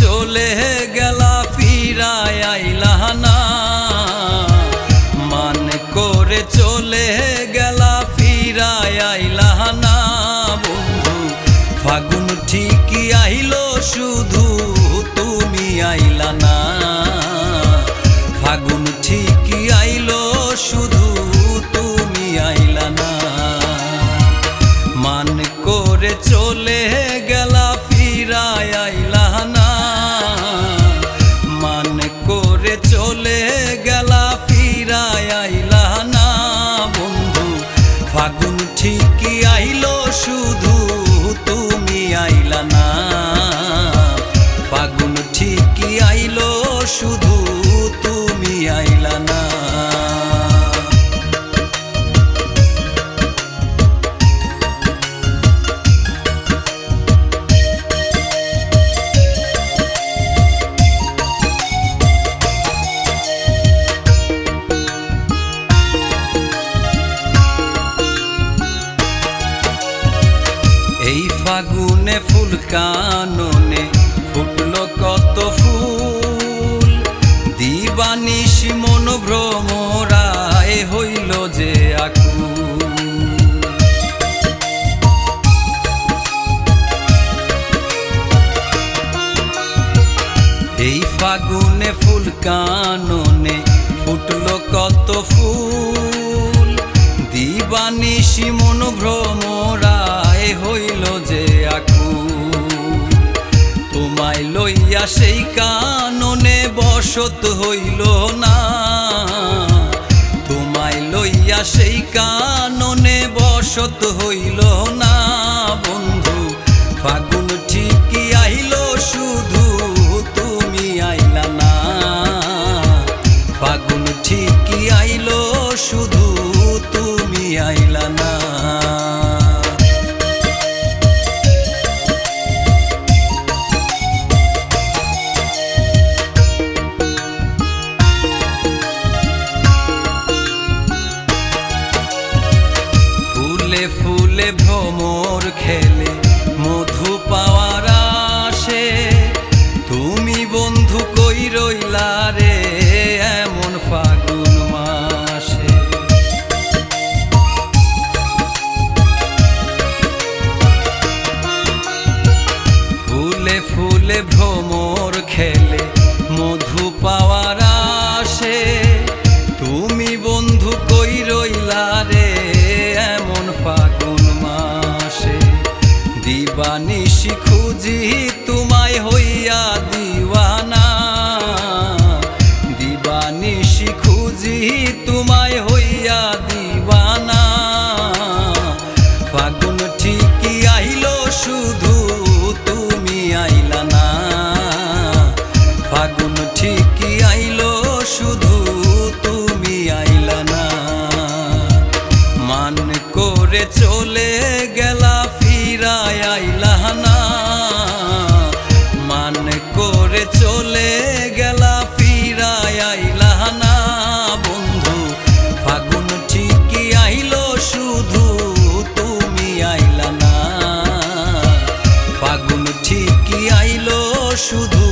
চলে গেলা, ফিরায় আইলা না। মান করে চলে গেলা, ফিরায় আইলা না। বন্ধু, ফাগুন ঠিকই আইলো, শুধু তুমি আইলা না। ফাগুন ঠিকই আইলো, শুধু তুমি আইলা না। মান করে চলে গেলা, ফিরায় আইলা শুধু কাননে ফুটলো কত ফুল। দিবানিশি মন ভ্রমরায় হইল যে আকুল। এই ফাগুনে ফুল কাননে ফুটলো কত ফুল। দিবানিশি মন ভ্রমরায় হইল যে তোমায় লইয়া সেই কাননে বসত হইল না। তোমায় লইয়া সেই কাননে বসত হইল না। ফুলে ভ্রমর খেলে মধু পাওয়ার আসে। তুমি বন্ধু কই রইলা রে? দিবানিশি খুঁজি তোমায় হইয়া দিওয়ানা। দিবানিশি খুঁজি তোমায় হইয়া দিওয়ানা। ফাগুন ঠিকই আইলো শুধু তুমি আইলা না। ফাগুন ঠিকই আইলো শুধু তুমি আইলা না। মান করে চলে গেলা আইলা